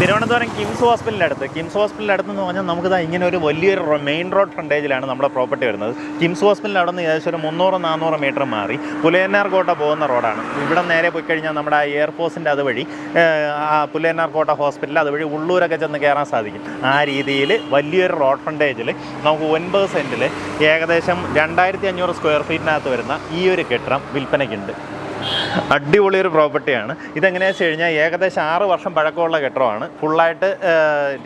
തിരുവനന്തപുരം കിംസ് ഹോസ്പിറ്റലിന്റെ അടുത്ത് കിംസ് ഹോസ്പിറ്റലിന്റെ അടുത്ത് എന്ന് പറഞ്ഞാൽ നമുക്കിതാ ഇങ്ങനെ ഒരു വലിയൊരു മെയിൻ റോഡ് ഫ്രണ്ടേജിലാണ് നമ്മുടെ പ്രോപ്പർട്ടി വരുന്നത്. കിംസ് ഹോസ്പിറ്റലിന്റെ അവിടെ നിന്ന് ഏകദേശം ഒരു മുന്നൂറ് നാനൂറ് മീറ്റർ മാറി. പുലയന്നാർ കോട്ട പോകുന്ന റോഡാണ്. ഇവിടെ നേരെ പോയി കഴിഞ്ഞാൽ നമ്മുടെ എയർഫോഴ്സിന്റെ അതുവഴി പുലയനാർകോട്ട ഹോസ്പിറ്റൽ അതുവഴി ഉള്ളൂരൊക്കെ ചെന്ന് കയറാൻ സാധിക്കും. ആ രീതിയിൽ വലിയൊരു റോഡ് ഫ്രണ്ടേജിൽ നമുക്ക് ഒൻപത് സെന്റിൽ ഏകദേശം രണ്ടായിരത്തി അഞ്ഞൂറ് സ്ക്വയർ ഫീറ്റിനകത്ത് വരുന്ന ഈ ഒരു കെട്ടിടം വിൽപ്പനയ്ക്കുണ്ട്. അടിപൊളി ഒരു പ്രോപ്പർട്ടിയാണ്. ഇതെങ്ങനെയാണെന്ന് വെച്ച് കഴിഞ്ഞാൽ ഏകദേശം ആറ് വർഷം പഴക്കമുള്ള കെട്ടിടമാണ്. ഫുള്ളായിട്ട്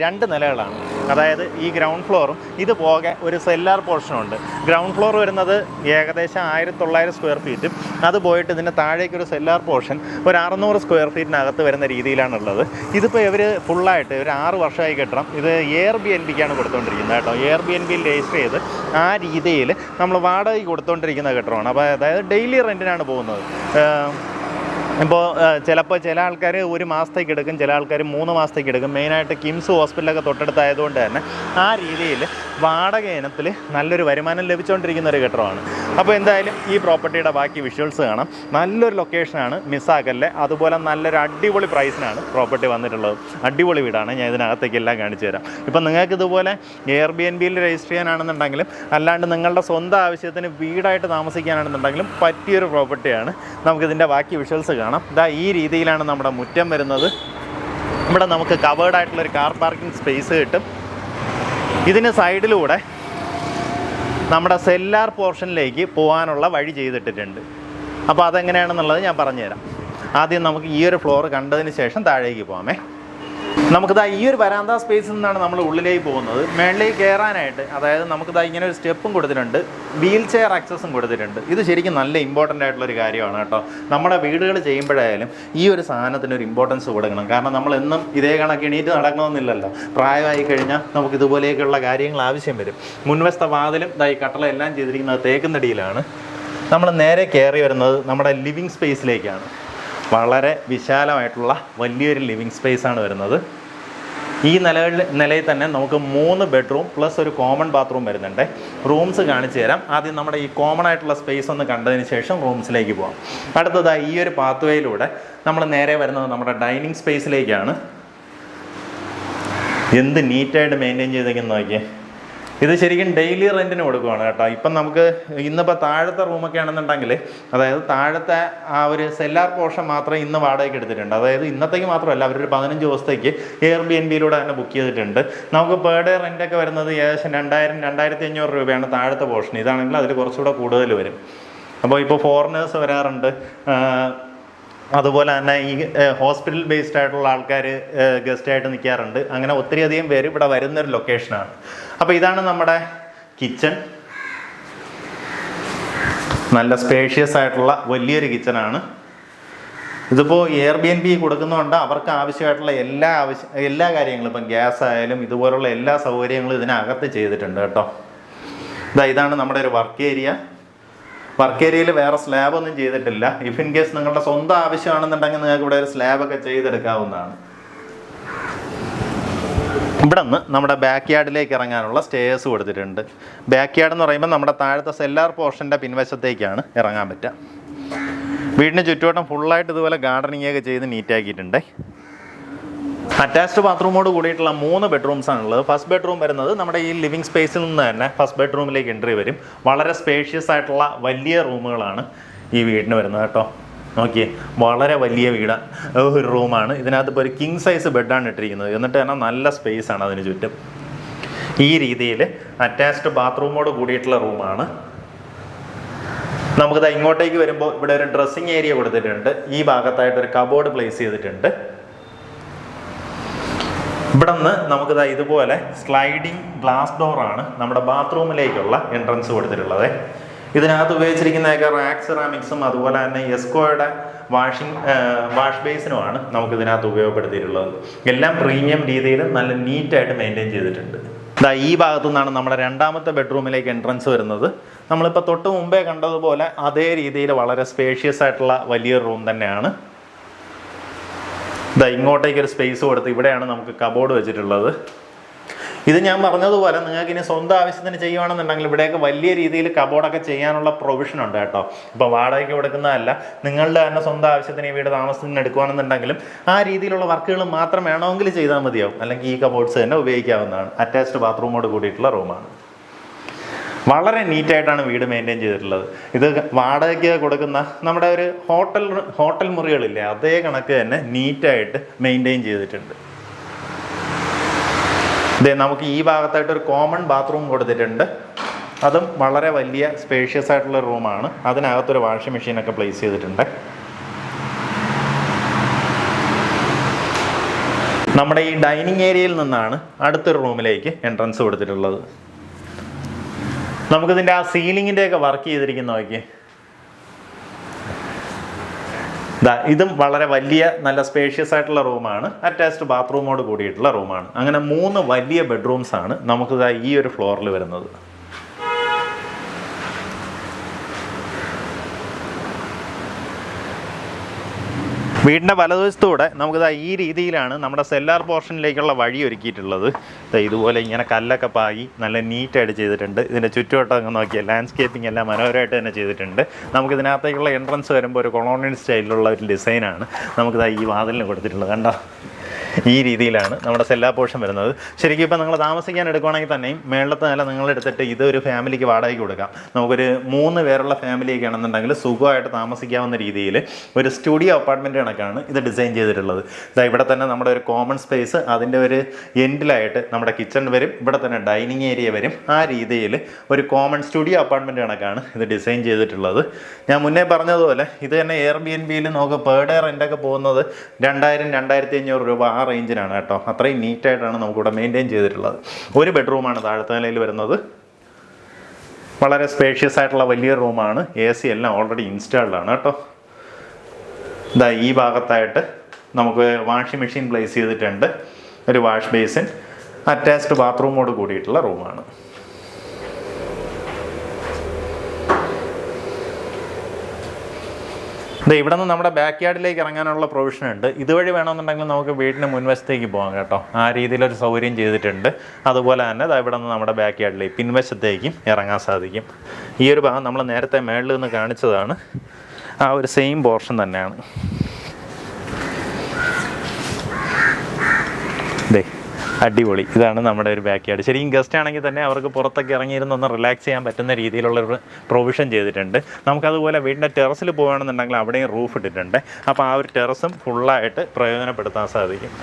രണ്ട് നിലകളാണ്. അതായത് ഈ ഗ്രൗണ്ട് ഫ്ലോറും ഇത് പോകെ ഒരു സെല്ലാർ പോർഷനുണ്ട് ഗ്രൗണ്ട് ഫ്ലോർ വരുന്നത് ഏകദേശം ആയിരത്തി തൊള്ളായിരം സ്ക്വയർ ഫീറ്റും അത് പോയിട്ട് ഇതിന്റെ താഴേക്ക് ഒരു സെല്ലാർ പോർഷൻ ഒരു അറുന്നൂറ് സ്ക്വയർ ഫീറ്റിനകത്ത് വരുന്ന രീതിയിലാണുള്ളത്. ഇതിപ്പോൾ ഇവർ ഫുള്ളായിട്ട് ഒരു ആറ് വർഷമായി കെട്ടണം. ഇത് എയർ ബി എൻ ബിക്കാണ് കൊടുത്തുകൊണ്ടിരിക്കുന്നത് കേട്ടോ. എയർ ബി എൻ ബിയിൽ രജിസ്റ്റർ ചെയ്ത് ആ രീതിയിൽ നമ്മൾ വാടകയ്ക്ക് കൊടുത്തുകൊണ്ടിരിക്കുന്ന കെട്ടിടമാണ്. അപ്പോൾ അതായത് ഡെയിലി റെന്റിനാണ് പോകുന്നത്. uh, ഇപ്പോൾ ചിലപ്പോൾ ചില ആൾക്കാർ ഒരു മാസത്തേക്ക് എടുക്കും ചില ആൾക്കാർ മൂന്ന് മാസത്തേക്ക് എടുക്കും. മെയിനായിട്ട് കിംസ് ഹോസ്പിറ്റലൊക്കെ തൊട്ടടുത്തായതുകൊണ്ട് തന്നെ ആ രീതിയിൽ വാടക ഇനത്തിൽ നല്ലൊരു വരുമാനം ലഭിച്ചുകൊണ്ടിരിക്കുന്ന ഒരു കെട്ടിടമാണ് അപ്പോൾ എന്തായാലും ഈ പ്രോപ്പർട്ടിയുടെ ബാക്കി വിഷ്വൽസ് കാണാം. നല്ലൊരു ലൊക്കേഷനാണ് മിസ്സാക്കല്ലേ. അതുപോലെ നല്ലൊരു അടിപൊളി പ്രൈസിനാണ് പ്രോപ്പർട്ടി വന്നിട്ടുള്ളത്. അടിപൊളി വീടാണ്. ഞാൻ ഇതിനകത്തേക്ക് എല്ലാം കാണിച്ചു തരാം. ഇപ്പം നിങ്ങൾക്ക് ഇതുപോലെ എയർ ബി എൻ ബിയിൽ രജിസ്റ്റർ ചെയ്യാനാണെന്നുണ്ടെങ്കിലും അല്ലാണ്ട് നിങ്ങളുടെ സ്വന്തം ആവശ്യത്തിന് വീടായിട്ട് താമസിക്കാനാണെന്നുണ്ടെങ്കിലും പറ്റിയൊരു പ്രോപ്പർട്ടിയാണ് നമുക്കിതിന്റെ ബാക്കി വിഷ്വൽസ് കാണാം. ഇതാ ഈ രീതിയിലാണ് നമ്മുടെ മുറ്റം വരുന്നത്. ഇവിടെ നമുക്ക് കവേർഡ് ആയിട്ടുള്ളൊരു കാർ പാർക്കിംഗ് സ്പേസ് കിട്ടും. ഇതിന് സൈഡിലൂടെ നമ്മുടെ സെല്ലാർ പോർഷനിലേക്ക് പോകാനുള്ള വഴി ചെയ്തിട്ടിട്ടുണ്ട്. അപ്പോൾ അതെങ്ങനെയാണെന്നുള്ളത് ഞാൻ പറഞ്ഞുതരാം. ആദ്യം നമുക്ക് ഈ ഒരു ഫ്ലോർ കണ്ടതിന് ശേഷം താഴേക്ക് പോകാമേ നമുക്കിതാ ഈ ഒരു വരാന്ത സ്പേസിൽ നിന്നാണ് നമ്മൾ ഉള്ളിലേക്ക് പോകുന്നത്. മേളിലേക്ക് കയറാനായിട്ട് അതായത് നമുക്കിതാ ഇങ്ങനെ ഒരു സ്റ്റെപ്പും കൊടുത്തിട്ടുണ്ട്. വീൽ ചെയർ ആക്സസും കൊടുത്തിട്ടുണ്ട്. ഇത് ശരിക്കും നല്ല ഇമ്പോർട്ടന്റ് ആയിട്ടുള്ള ഒരു കാര്യമാണ് കേട്ടോ. നമ്മുടെ വീടുകൾ ചെയ്യുമ്പോഴായാലും ഈ ഒരു സാധനത്തിന് ഒരു ഇമ്പോർട്ടൻസ് കൊടുക്കണം. കാരണം നമ്മൾ എന്നും ഇതേ കണക്ക് എണീറ്റ് നടക്കണമെന്നില്ലല്ലോ. പ്രായമായി കഴിഞ്ഞാൽ നമുക്ക് ഇതുപോലെയൊക്കെയുള്ള കാര്യങ്ങൾ ആവശ്യം വരും. മുൻവശത്തെ വാതിലും ഇതായി കട്ടള എല്ലാം ചെയ്തിരിക്കുന്നത് തേക്കുന്നടിയിലാണ് നമ്മൾ നേരെ കയറി വരുന്നത് നമ്മുടെ ലിവിങ് സ്പേസിലേക്കാണ് വളരെ വിശാലമായിട്ടുള്ള വലിയൊരു ലിവിങ് ആണ് വരുന്നത്. ഈ നിലകളിൽ നിലയിൽ തന്നെ നമുക്ക് മൂന്ന് ബെഡ്റൂം പ്ലസ് ഒരു കോമൺ ബാത്റൂം വരുന്നുണ്ട്. റൂംസ് കാണിച്ചു തരാം. ആദ്യം നമ്മുടെ ഈ കോമൺ ആയിട്ടുള്ള സ്പേസ് ഒന്ന് കണ്ടതിന് ശേഷം റൂംസിലേക്ക് പോകാം അടുത്തതായി ഈ ഒരു പാത്വേയിലൂടെ നമ്മൾ നേരെ വരുന്നത് നമ്മുടെ ഡൈനിങ് സ്പേസിലേക്കാണ് എന്ത് നീറ്റായിട്ട് മെയിന്റെയിൻ ചെയ്തേക്കുന്ന നോക്കിയേ. ഇത് ശരിക്കും ഡെയിലി റെന്റിന് കൊടുക്കുവാണ് കേട്ടോ. ഇപ്പം നമുക്ക് ഇന്നിപ്പോൾ താഴത്തെ റൂമൊക്കെ ആണെന്നുണ്ടെങ്കിൽ അതായത് താഴത്തെ ആ ഒരു സെല്ലാർ പോർഷൻ മാത്രം ഇന്ന് വാടകയ്ക്ക് എടുത്തിട്ടുണ്ട്. അതായത് ഇന്നത്തേക്ക് മാത്രമല്ല അവരൊരു പതിനഞ്ച് ദിവസത്തേക്ക് എയർ ബി എൻ ബിയിലൂടെ തന്നെ ബുക്ക് ചെയ്തിട്ടുണ്ട്. നമുക്ക് പെർ ഡേ റെന്റൊക്കെ വരുന്നത് ഏകദേശം രണ്ടായിരം രണ്ടായിരത്തി അഞ്ഞൂറ് രൂപയാണ് താഴത്തെ പോർഷൻ ഇതാണെങ്കിൽ അതിൽ കുറച്ചുകൂടെ കൂടുതൽ വരും. അപ്പോൾ ഇപ്പോൾ ഫോറിനേഴ്സ് വരാറുണ്ട്. അതുപോലെ തന്നെ ഈ ഹോസ്പിറ്റൽ ബേസ്ഡ് ആയിട്ടുള്ള ആൾക്കാർ ഗസ്റ്റായിട്ട് നിൽക്കാറുണ്ട് അങ്ങനെ ഒത്തിരിയധികം പേര് ഇവിടെ വരുന്നൊരു ലൊക്കേഷനാണ് അപ്പോൾ ഇതാണ് നമ്മുടെ കിച്ചൺ നല്ല സ്പേഷ്യസ് ആയിട്ടുള്ള വലിയൊരു കിച്ചണാണ് ഇതിപ്പോൾ എയർ ബി എൻ ബി കൊടുക്കുന്നതുകൊണ്ട് അവർക്ക് ആവശ്യമായിട്ടുള്ള എല്ലാ ആവശ്യ എല്ലാ കാര്യങ്ങളും ഇപ്പം ഗ്യാസ് ആയാലും ഇതുപോലുള്ള എല്ലാ സൗകര്യങ്ങളും ഇതിനകത്ത് ചെയ്തിട്ടുണ്ട് കേട്ടോ. ഇതാ ഇതാണ് നമ്മുടെ ഒരു വർക്ക് ഏരിയ വർക്ക് ഏരിയയിൽ വേറെ സ്ലാബ് ഒന്നും ചെയ്തിട്ടില്ല. ഇഫ് ഇൻ കേസ് നിങ്ങളുടെ സ്വന്തം ആവശ്യമാണെന്നുണ്ടെങ്കിൽ നിങ്ങൾക്ക് ഇവിടെ ഒരു സ്ലാബൊക്കെ ചെയ്തെടുക്കാവുന്നതാണ്. ഇവിടെ നിന്ന് നമ്മുടെ ബാക്ക് യാർഡിലേക്ക് ഇറങ്ങാനുള്ള സ്റ്റേഴ്സ് കൊടുത്തിട്ടുണ്ട്. ബാക്ക് യാർഡ് എന്ന് പറയുമ്പോൾ നമ്മുടെ താഴത്തെ സെല്ലാർ പോർഷന്റെ പിൻവശത്തേക്കാണ് ഇറങ്ങാൻ പറ്റുക. വീടിന് ചുറ്റുവട്ടം ഫുള്ളായിട്ട് ഇതുപോലെ ഗാർഡനിങ് ഒക്കെ ചെയ്ത് നീറ്റാക്കിയിട്ടുണ്ട് അറ്റാച്ച്ഡ് ബാത്റൂമോട് കൂടിയിട്ടുള്ള മൂന്ന് ബെഡ്റൂംസ് ഉള്ളത് ഫസ്റ്റ് ബെഡ്റൂം വരുന്നത് നമ്മുടെ ഈ ലിവിങ് സ്പേസിൽ നിന്ന് തന്നെ ഫസ്റ്റ് ബെഡ്റൂമിലേക്ക് എൻട്രി വരും. വളരെ സ്പേഷ്യസ് ആയിട്ടുള്ള വലിയ റൂമുകളാണ് ഈ വീടിന് വരുന്നത് കേട്ടോ. നോക്കിയേ വളരെ വലിയ വീട്. ഒരു റൂമാണ്. ഇതിനകത്ത് ഇപ്പോൾ ഒരു കിങ് സൈസ് ബെഡാണ് ഇട്ടിരിക്കുന്നത്. എന്നിട്ട് തന്നെ നല്ല സ്പേസ് ആണ് അതിന് ചുറ്റും. ഈ രീതിയിൽ അറ്റാച്ച്ഡ് ബാത്റൂമോട് കൂടിയിട്ടുള്ള റൂമാണ്. നമുക്കിത് ഇങ്ങോട്ടേക്ക് വരുമ്പോൾ ഇവിടെ ഒരു ഡ്രസ്സിങ് ഏരിയ കൊടുത്തിട്ടുണ്ട്. ഈ ഭാഗത്തായിട്ട് ഒരു കബോർഡ് പ്ലേസ് ചെയ്തിട്ടുണ്ട്. ഇവിടെ നിന്ന് നമുക്കിതാ ഇതുപോലെ സ്ലൈഡിങ് ഗ്ലാസ് ഡോറാണ് നമ്മുടെ ബാത്റൂമിലേക്കുള്ള എൻട്രൻസ് കൊടുത്തിട്ടുള്ളത്. ഇതിനകത്ത് ഉപയോഗിച്ചിരിക്കുന്നതൊക്കെ റാക്ക് സെറാമിക്സും അതുപോലെ തന്നെ എസ്കോയുടെ വാഷിംഗ് വാഷ് ബേസിനുമാണ് നമുക്ക് ഇതിനകത്ത് ഉപയോഗപ്പെടുത്തിയിട്ടുള്ളത്. എല്ലാം പ്രീമിയം രീതിയിൽ നല്ല നീറ്റായിട്ട് മെയിന്റെയിൻ ചെയ്തിട്ടുണ്ട്. ഇതാ ഈ ഭാഗത്തു നിന്നാണ് നമ്മുടെ രണ്ടാമത്തെ ബെഡ്റൂമിലേക്ക് എൻട്രൻസ് വരുന്നത്. നമ്മളിപ്പോൾ തൊട്ട് മുമ്പേ കണ്ടതുപോലെ അതേ രീതിയിൽ വളരെ സ്പേഷ്യസ് ആയിട്ടുള്ള വലിയൊരു റൂം തന്നെയാണ്. ഇതാ ഇങ്ങോട്ടേക്കൊരു സ്പേസ് കൊടുത്ത് ഇവിടെയാണ് നമുക്ക് കബോർഡ് വെച്ചിട്ടുള്ളത്. ഇത് ഞാൻ പറഞ്ഞതുപോലെ നിങ്ങൾക്ക് ഇനി സ്വന്തം ആവശ്യത്തിന് ചെയ്യുകയാണെന്നുണ്ടെങ്കിൽ ഇവിടെയൊക്കെ വലിയ രീതിയിൽ കബോർഡൊക്കെ ചെയ്യാനുള്ള പ്രൊവിഷൻ ഉണ്ട് കേട്ടോ. ഇപ്പോൾ വാടകയ്ക്ക് കൊടുക്കുന്നതല്ല നിങ്ങളുടെ തന്നെ സ്വന്തം ആവശ്യത്തിന് ഈ വീട് താമസത്തിന് എടുക്കുകയാണെന്നുണ്ടെങ്കിലും ആ രീതിയിലുള്ള വർക്കുകൾ മാത്രം വേണമെങ്കിൽ ചെയ്താൽ മതിയാവും. അല്ലെങ്കിൽ ഈ കബോർഡ്സ് തന്നെ ഉപയോഗിക്കാവുന്നതാണ്. അറ്റാച്ച്ഡ് ബാത്റൂമോട് കൂടിയിട്ടുള്ള റൂമാണ്. വളരെ നീറ്റായിട്ടാണ് വീട് മെയിന്റെയിൻ ചെയ്തിട്ടുള്ളത്. ഇത് വാടകയ്ക്ക് കൊടുക്കുന്ന നമ്മുടെ ഒരു ഹോട്ടൽ ഹോട്ടൽ മുറികളില്ലേ അതേ കണക്ക് തന്നെ നീറ്റായിട്ട് മെയിന്റെയിൻ ചെയ്തിട്ടുണ്ട്. ഇതേ നമുക്ക് ഈ ഭാഗത്തായിട്ട് ഒരു കോമൺ ബാത്റൂം കൊടുത്തിട്ടുണ്ട്. അതും വളരെ വലിയ സ്പേഷ്യസ് ആയിട്ടുള്ള റൂമാണ് അതിനകത്തൊരു വാഷിംഗ് മെഷീനൊക്കെ പ്ലേസ് ചെയ്തിട്ടുണ്ട്. നമ്മുടെ ഈ ഡൈനിങ് ഏരിയയിൽ നിന്നാണ് അടുത്തൊരു റൂമിലേക്ക് എൻട്രൻസ് കൊടുത്തിട്ടുള്ളത്. നമുക്കിതിന്റെ ആ സീലിങ്ങിന്റെയൊക്കെ വർക്ക് ചെയ്തിരിക്കുന്ന നോക്കിയേ. ഇതും വളരെ വലിയ നല്ല സ്പേഷ്യസ് ആയിട്ടുള്ള റൂമാണ് അറ്റാച്ച്ഡ് ബാത്റൂമോട് കൂടിയിട്ടുള്ള റൂമാണ് അങ്ങനെ മൂന്ന് വലിയ ബെഡ്റൂംസ് ആണ് നമുക്ക് ഈ ഒരു ഫ്ലോറിൽ വരുന്നത്. വീടിന്റെ വലതുവശത്തൂടെ നമുക്കിതാ ഈ രീതിയിലാണ് നമ്മുടെ സെല്ലാർ പോർഷനിലേക്കുള്ള വഴി ഒരുക്കിയിട്ടുള്ളത് ഇതുപോലെ ഇങ്ങനെ കല്ലൊക്കെ പാകി നല്ല നീറ്റായിട്ട് ചെയ്തിട്ടുണ്ട്. ഇതിന്റെ ചുറ്റുവട്ടം അങ്ങ് നോക്കിയാൽ ലാൻഡ്സ്കേപ്പിംഗ് എല്ലാം മനോഹരമായിട്ട് തന്നെ ചെയ്തിട്ടുണ്ട്. നമുക്ക് ഇതിനകത്തേക്കുള്ള എൻട്രൻസ് വരുമ്പോൾ ഒരു കൊളോണിയൽ സ്റ്റൈലിലുള്ള ഒരു ഡിസൈനാണ് നമുക്കിതാ ഈ വാതിലിന് കൊടുത്തിട്ടുള്ളത്. കണ്ടോ? ഈ രീതിയിലാണ് നമ്മുടെ സെല്ലാ പോർഷൻ വരുന്നത്. ശരിക്കും ഇപ്പം നിങ്ങൾ താമസിക്കാൻ എടുക്കുകയാണെങ്കിൽ തന്നെയും മേളത്തെ നില നിങ്ങൾ എടുത്തിട്ട് ഇത് ഒരു ഫാമിലിക്ക് വാടകയ്ക്ക് കൊടുക്കാം. നമുക്കൊരു മൂന്ന് പേരുള്ള ഫാമിലിയൊക്കെ ആണെന്നുണ്ടെങ്കിൽ സുഖമായിട്ട് താമസിക്കാവുന്ന രീതിയിൽ ഒരു സ്റ്റുഡിയോ അപ്പാർട്ട്മെന്റ് കണക്കാണ് ഇത് ഡിസൈൻ ചെയ്തിട്ടുള്ളത്. ഇതാ ഇവിടെ തന്നെ നമ്മുടെ ഒരു കോമൺ സ്പേസ് അതിന്റെ ഒരു എൻഡിലായിട്ട് നമ്മുടെ കിച്ചൺ വരും ഇവിടെ തന്നെ ഡൈനിങ് ഏരിയ വരും. ആ രീതിയിൽ ഒരു കോമൺ സ്റ്റുഡിയോ അപ്പാർട്ട്മെന്റ് കണക്കാണ് ഇത് ഡിസൈൻ ചെയ്തിട്ടുള്ളത്. ഞാൻ മുന്നേ പറഞ്ഞതുപോലെ ഇത് തന്നെ എയർ ബി എൻ ബിയിൽ നമുക്ക് പേർ ഡേ റെന്റൊക്കെ പോകുന്നത് രണ്ടായിരം രണ്ടായിരത്തി അഞ്ഞൂറ് രൂപ. ആ റേഞ്ചിനാണ് കേട്ടോ. അത്രയും നീറ്റായിട്ടാണ് നമുക്കിവിടെ മെയിന്റെയിൻ ചെയ്തിട്ടുള്ളത്. ഒരു ബെഡ്റൂമാണ് താഴത്തെ നിലയിൽ വരുന്നത്. വളരെ സ്പേഷ്യസ് ആയിട്ടുള്ള വലിയ റൂമാണ് എ സി എല്ലാം ഓൾറെഡി ഇൻസ്റ്റാൾഡ് ആണ് കേട്ടോ. ഇതാ ഈ ഭാഗത്തായിട്ട് നമുക്ക് വാഷിംഗ് മെഷീൻ പ്ലേസ് ചെയ്തിട്ടുണ്ട്. ഒരു വാഷ് ബേസിൻ അറ്റാച്ച്ഡ് ബാത്റൂമോട് കൂടിയിട്ടുള്ള റൂമാണ് ദേ ഇവിടെ നിന്ന് നമ്മുടെ ബാക്ക് യാർഡിലേക്ക് ഇറങ്ങാനുള്ള പ്രൊവിഷൻ ഉണ്ട്. ഇതുവഴി വേണമെന്നുണ്ടെങ്കിൽ നമുക്ക് വീടിന് മുൻവശത്തേക്ക് പോകാം കേട്ടോ. ആ രീതിയിലൊരു സൗകര്യം ചെയ്തിട്ടുണ്ട്. അതുപോലെ തന്നെ ഇവിടെ നിന്ന് നമ്മുടെ ബാക്ക് യാർഡിലേക്ക് പിൻവശത്തേക്കും ഇറങ്ങാൻ സാധിക്കും. ഈ ഒരു ഭാഗം നമ്മൾ നേരത്തെ മേളിൽ നിന്ന് കാണിച്ചതാണ്. ആ ഒരു സെയിം പോർഷൻ തന്നെയാണ്. അടിപൊളി. ഇതാണ് നമ്മുടെ ഒരു ബാക്ക് യാർഡ് ശരിക്കും ഗസ്റ്റ് ആണെങ്കിൽ തന്നെ അവർക്ക് പുറത്തൊക്കെ ഇറങ്ങിയിരുന്ന് ഒന്ന് റിലാക്സ് ചെയ്യാൻ പറ്റുന്ന രീതിയിലുള്ള ഒരു പ്രൊവിഷൻ ചെയ്തിട്ടുണ്ട്. നമുക്കതുപോലെ വീടിന്റെ ടെറസിൽ പോകുകയാണെന്നുണ്ടെങ്കിൽ അവിടെയും റൂഫ് ഇട്ടിട്ടുണ്ട്. അപ്പോൾ ആ ഒരു ടെറസും ഫുള്ളായിട്ട് പ്രയോജനപ്പെടുത്താൻ സാധിക്കും.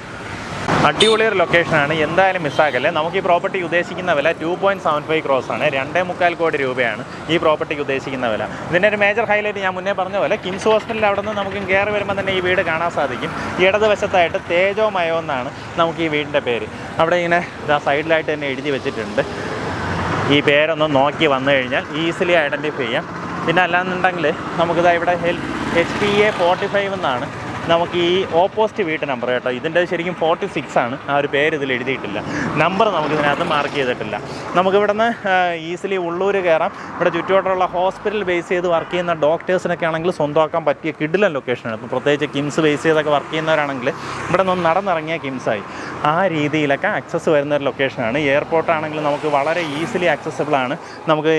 അടിപൊളി ഒരു ലൊക്കേഷനാണ് എന്തായാലും മിസ്സാക്കല്ലേ നമുക്ക് ഈ പ്രോപ്പർട്ടി ഉദ്ദേശിക്കുന്ന വില two point seven five crores ആണ്. രണ്ടേ മുക്കാൽ കോടി രൂപയാണ് ഈ പ്രോപ്പർട്ടിക്ക് ഉദ്ദേശിക്കുന്ന വില. ഇതിന്റെ ഒരു മേജർ ഹൈലൈറ്റ് ഞാൻ മുന്നേ പറഞ്ഞ പോലെ കിംസ് ഹോസ്പിറ്റലിൽ അവിടെ നിന്ന് നമുക്ക് കയറി വരുമ്പോൾ തന്നെ ഈ വീട് കാണാൻ സാധിക്കും. ഇടതുവശത്തായിട്ട് തേജോ മയോ എന്നാണ് നമുക്ക് ഈ വീടിന്റെ പേര്. അവിടെ ഇങ്ങനെ ഇതാ സൈഡിലായിട്ട് തന്നെ എഴുതി വെച്ചിട്ടുണ്ട്. ഈ പേരൊന്ന് നോക്കി വന്നു കഴിഞ്ഞാൽ ഈസിലി ഐഡന്റിഫൈ ചെയ്യാം. പിന്നെ അല്ലാന്നുണ്ടെങ്കിൽ നമുക്കിതാ ഇവിടെ H P A forty five എന്നാണ്. നമുക്ക് ഈ ഓപ്പോസിറ്റ് വീട്ട് നമ്പർ കേട്ടോ. ഇതിന്റെ ശരിക്കും ഫോർട്ടി സിക്സ് ആണ്. ആ ഒരു പേര് ഇതിൽ എഴുതിയിട്ടില്ല. നമ്പർ നമുക്ക് ഇതിനകത്ത് മാർക്ക് ചെയ്തിട്ടില്ല. നമുക്ക് ഇവിടെ നിന്ന് ഈസിലി ഉള്ളൂർ കയറാം. ഇവിടെ ചുറ്റുവട്ടമുള്ള ഹോസ്പിറ്റൽ ബേസ് ചെയ്ത് വർക്ക് ചെയ്യുന്ന ഡോക്ടേഴ്സിനൊക്കെ ആണെങ്കിൽ സ്വന്തമാക്കാൻ പറ്റിയ കിഡിലൻ ലൊക്കേഷനാണ് ഇപ്പോൾ പ്രത്യേകിച്ച് കിംസ് ബേസ് ചെയ്തൊക്കെ വർക്ക് ചെയ്യുന്നവരാണെങ്കിൽ ഇവിടെ നിന്ന് നടന്നിറങ്ങിയ കിംസായി ആ രീതിയിലൊക്കെ ആക്സസ് വരുന്ന ഒരു ലൊക്കേഷനാണ് എയർപോർട്ട് ആണെങ്കിൽ നമുക്ക് വളരെ ഈസിലി ആക്സസിബിൾ ആണ്. നമുക്ക്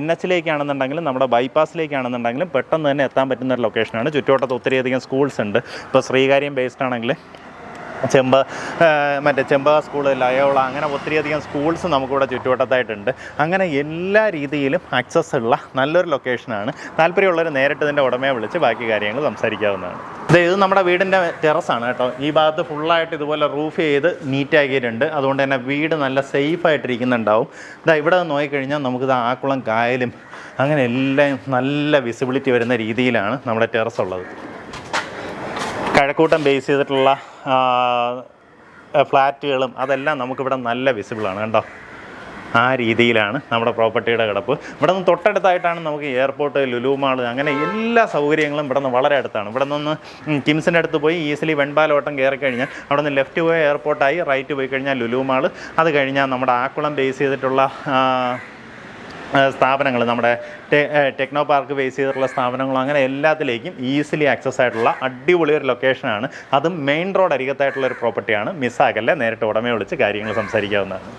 എൻ എച്ചിലേക്കാണെന്നുണ്ടെങ്കിലും നമ്മുടെ ബൈപ്പാസിലേക്കാണെന്നുണ്ടെങ്കിലും പെട്ടെന്ന് തന്നെ എത്താൻ പറ്റുന്ന ഒരു ലൊക്കേഷനാണ് ചുറ്റുവട്ടത്ത് ഒത്തിരിയധികം സ്കൂൾസ് ഉണ്ട്. ഇപ്പോൾ ശ്രീകാര്യം ബേസ്ഡ് ആണെങ്കിൽ ചെമ്പ മറ്റേ ചെമ്പ സ്കൂൾ ലയോള അങ്ങനെ ഒത്തിരിയധികം സ്കൂൾസ് നമുക്കിവിടെ ചുറ്റുവട്ടത്തായിട്ടുണ്ട്. അങ്ങനെ എല്ലാ രീതിയിലും ആക്സസ് ഉള്ള നല്ലൊരു ലൊക്കേഷനാണ് താല്പര്യമുള്ളവർ നേരിട്ട് ഇതിന്റെ ഉടമയെ വിളിച്ച് ബാക്കി കാര്യങ്ങൾ സംസാരിക്കാവുന്നതാണ്. ഇത് നമ്മുടെ വീടിന്റെ ടെറസാണ് കേട്ടോ. ഈ ഭാഗത്ത് ഫുള്ളായിട്ട് ഇതുപോലെ റൂഫ് ചെയ്ത് നീറ്റാക്കിയിട്ടുണ്ട് അതുകൊണ്ട് തന്നെ വീട് നല്ല സേഫ് ആയിട്ടിരിക്കുന്നുണ്ടാവും. ഇതാ ഇവിടെ നോക്കിക്കഴിഞ്ഞാൽ നമുക്കിത് ആക്കുളം കായലും അങ്ങനെ എല്ലാം നല്ല വിസിബിലിറ്റി വരുന്ന രീതിയിലാണ് നമ്മുടെ ടെറസ് ഉള്ളത്. കഴക്കൂട്ടം ബേസ് ചെയ്തിട്ടുള്ള ഫ്ലാറ്റുകളും അതെല്ലാം നമുക്കിവിടെ നല്ല വിസിബിളാണ് കണ്ടോ? ആ രീതിയിലാണ് നമ്മുടെ പ്രോപ്പർട്ടിയുടെ കിടപ്പ്. ഇവിടെ നിന്ന് തൊട്ടടുത്തായിട്ടാണ് നമുക്ക് എയർപോർട്ട് ലുലു മാൾ അങ്ങനെ എല്ലാ സൗകര്യങ്ങളും ഇവിടെ നിന്ന് വളരെ അടുത്താണ്. ഇവിടെ നിന്ന് കിംസിന്റെ അടുത്ത് പോയി ഈസിലി വെൺപാലോട്ടം കയറി കഴിഞ്ഞാൽ അവിടെ നിന്ന് ലെഫ്റ്റ് പോയി എയർപോർട്ടായി റൈറ്റ് പോയി കഴിഞ്ഞാൽ ലുലു മാൾ അത് കഴിഞ്ഞാൽ നമ്മുടെ ആക്കുളം ബേസ് ചെയ്തിട്ടുള്ള സ്ഥാപനങ്ങൾ നമ്മുടെ ടെക്നോ പാർക്ക് ബേസ് ചെയ്തിട്ടുള്ള സ്ഥാപനങ്ങളും അങ്ങനെ എല്ലാത്തിലേക്കും ഈസിലി ആക്സസ് ആയിട്ടുള്ള അടിപൊളി ഒരു ലൊക്കേഷനാണ് അതും മെയിൻ റോഡ് അരികത്തായിട്ടുള്ള ഒരു പ്രോപ്പർട്ടിയാണ് മിസ്സാക്കല്ലേ? നേരിട്ട് ഉടമയെ വിളിച്ച് കാര്യങ്ങൾ സംസാരിക്കാവുന്നതാണ്.